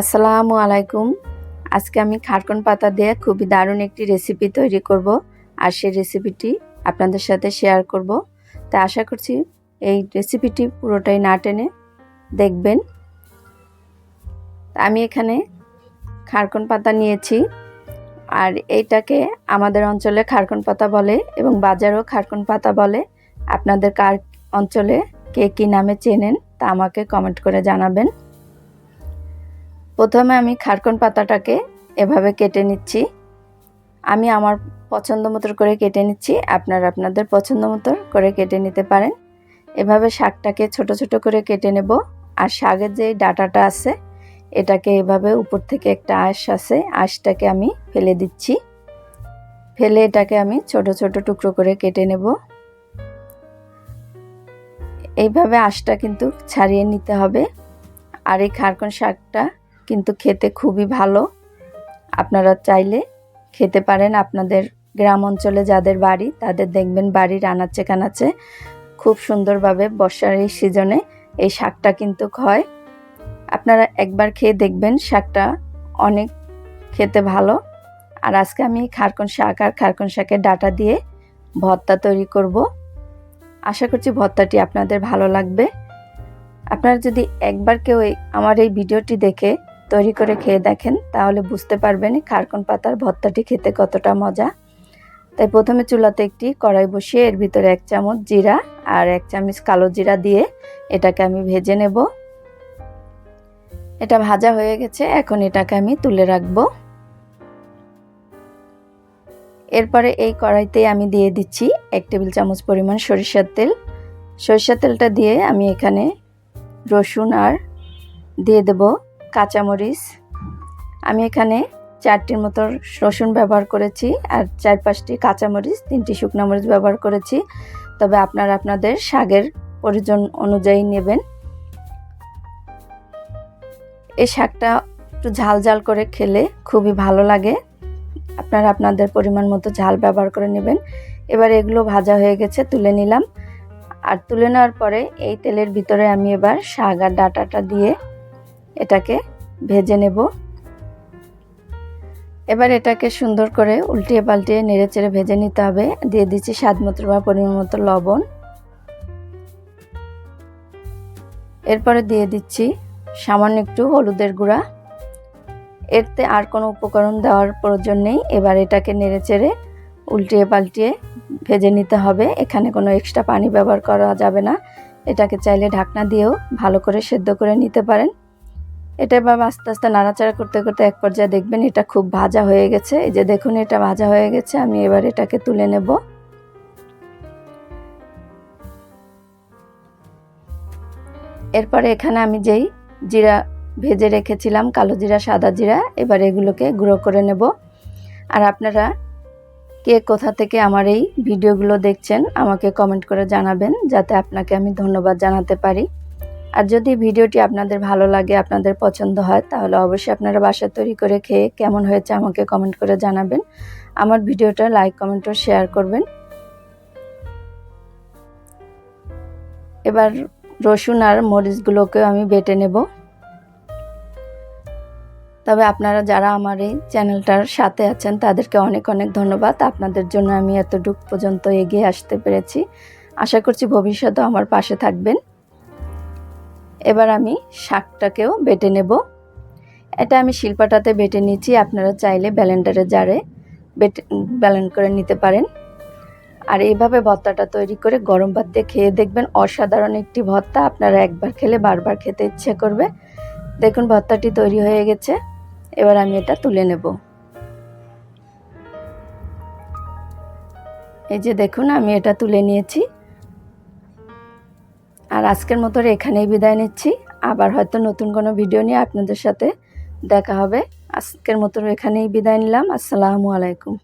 আসসালামু আলাইকুম। আজকে আমি খারকন পাতা দিয়ে খুবই দারুণ একটি রেসিপি তৈরি করব আর সেই রেসিপিটি আপনাদের সাথে শেয়ার করব। তা আশা করছি এই রেসিপিটি পুরোটাই না টেনে দেখবেন। আমি এখানে খারকন পাতা নিয়েছি আর এইটাকে আমাদের অঞ্চলে খারকন পাতা বলে এবং বাজারেও খারকন পাতা বলে। আপনাদের কার অঞ্চলে কে কী নামে চেনেন তা আমাকে কমেন্ট করে জানাবেন। প্রথমে আমি খারকন পাতাটাকে এভাবে কেটে নিচ্ছি। আমি আমার পছন্দ মতো করে কেটে নিচ্ছি। আপনারা আপনাদের পছন্দ মতো করে কেটে নিতে পারেন। এভাবে শাকটাকে ছোট ছোট করে কেটে নেব। আর শাকের যে ডাটাটা আছে, এটাকে এভাবে উপর থেকে একটা আঁশ আছে, আঁশটাকে আমি ফেলে দিচ্ছি। ফেলে এটাকে আমি ছোট ছোট টুকরো করে কেটে নেব। এইভাবে আঁশটা কিন্তু ছাড়িয়ে নিতে হবে। আর এই খারকন শাকটা কিন্তু খেতে খুবই ভালো। আপনারা চাইলে খেতে পারেন আপনাদের গ্রাম অঞ্চলে যাদের বাড়ি, তাদের দেখবেন বাড়ির আনাচে কানাচে খুব সুন্দরভাবে বর্ষার এই সিজনে এই শাকটা কিন্তু হয়। আপনারা একবার খেয়ে দেখবেন শাকটা অনেক খেতে ভালো। আর আজকে আমি খারকন শাক আর খারকন শাকের ডাটা দিয়ে ভর্তা তৈরি করব। আশা করছি ভর্তাটি আপনাদের ভালো লাগবে। আপনারা যদি একবার কেউ আমার এই ভিডিওটি দেখে তৈরি করে খেয়ে দেখেন, তাহলে বুঝতে পারবেন খারকন পাতার ভর্তাটি খেতে কতটা মজা। তাই প্রথমে চুলাতে একটি কড়াই বসিয়ে এর ভিতরে এক চামচ জিরা আর এক চামচ কালো জিরা দিয়ে এটাকে আমি ভেজে নেব। এটা ভাজা হয়ে গেছে, এখন এটাকে আমি তুলে রাখব। এরপরে এই কড়াইতে আমি দিয়ে দিচ্ছি এক টেবিল চামচ পরিমাণ সরিষার তেল। সরিষার তেলটা দিয়ে আমি এখানে রসুন আর দিয়ে দেব। কাঁচামরিচ। আমি এখানে চারটির মতো রসুন ব্যবহার করেছি আর চার পাঁচটি কাঁচামরিচ, তিনটি শুকনো মরিচ ব্যবহার করেছি। তবে আপনারা আপনাদের শাকের প্রয়োজন অনুযায়ী নেবেন। এই শাকটা একটু ঝাল ঝাল করে খেলে খুবই ভালো লাগে। আপনারা আপনাদের পরিমাণ মতো ঝাল ব্যবহার করে নেবেন। এবার এগুলো ভাজা হয়ে গেছে, তুলে নিলাম। আর তুলে নেওয়ার পরে এই তেলের ভিতরে আমি এবার শাক আর ডাটাটা দিয়ে এটাকে ভেজে নেব। এবার এটাকে সুন্দর করে উল্টিয়ে পাল্টিয়ে নেড়ে চেড়ে ভেজে নিতে হবে। দিয়ে দিচ্ছি স্বাদ মতো বা পরিমাণ মতো লবণ। এরপরে দিয়ে দিচ্ছি সামান্য একটু হলুদের গুঁড়া। এরতে আর কোনো উপকরণ দেওয়ার প্রয়োজন নেই। এবার এটাকে নেড়ে চেড়ে উল্টিয়ে পাল্টিয়ে ভেজে নিতে হবে। এখানে কোনো এক্সট্রা পানি ব্যবহার করা যাবে না। এটাকে চাইলে ঢাকনা দিয়েও ভালো করে সেদ্ধ করে নিতে পারেন। এটা এবার আস্তে আস্তে নাড়াচাড়া করতে করতে এক পর্যায়ে দেখবেন এটা খুব ভাজা হয়ে গেছে। এই যে দেখুন, এটা ভাজা হয়ে গেছে। আমি এবার এটাকে তুলে নেব। এরপরে এখানে আমি যেই জিরা ভেজে রেখেছিলাম, কালো জিরা, সাদা জিরা, এবার এগুলোকে গুঁড়ো করে নেব। আর আপনারা কে কোথা থেকে আমার এই ভিডিওগুলো দেখছেন, আমাকে কমেন্ট করে জানাবেন, যাতে আপনাকে আমি ধন্যবাদ জানাতে পারি। আর যদি ভিডিওটি আপনাদের ভালো লাগে, আপনাদের পছন্দ হয়, তাহলে অবশ্যই আপনারা বাসা তৈরি করে খেয়ে কেমন হয়েছে আমাকে কমেন্ট করে জানাবেন। আমার ভিডিওটা লাইক কমেন্ট ও শেয়ার করবেন। এবার রসুন আর মরিচগুলোকেও আমি বেটে নেব। তবে আপনারা যারা আমার এই চ্যানেলটার সাথে আছেন, তাদেরকে অনেক অনেক ধন্যবাদ। আপনাদের জন্য আমি এতটুক পর্যন্ত এগিয়ে আসতে পেরেছি। আশা করছি ভবিষ্যতেও আমার পাশে থাকবেন। এবার আমি শাকটাকেও বেটে নেব। এটা আমি শিল্পাটাতে বেটে নিচ্ছি, আপনারা চাইলে ব্যালেন্ডারে জারে বেটে ব্যালেন্ড করে নিতে পারেন। আর এইভাবে ভর্তাটা তৈরি করে গরম ভাত দিয়ে খেয়ে দেখবেন অসাধারণ একটি ভর্তা, আপনারা একবার খেলে বারবার খেতে ইচ্ছে করবে। দেখুন, ভর্তাটি তৈরি হয়ে গেছে, এবার আমি এটা তুলে নেব। এই যে দেখুন, আমি এটা তুলে নিয়েছি। আজকের মতো এখানেই বিদায় নিচ্ছি। আবার হয়তো নতুন কোনো ভিডিও নিয়ে আপনাদের সাথে দেখা হবে। আজকের মতো এখানেই বিদায় নিলাম। আসসালামু আলাইকুম।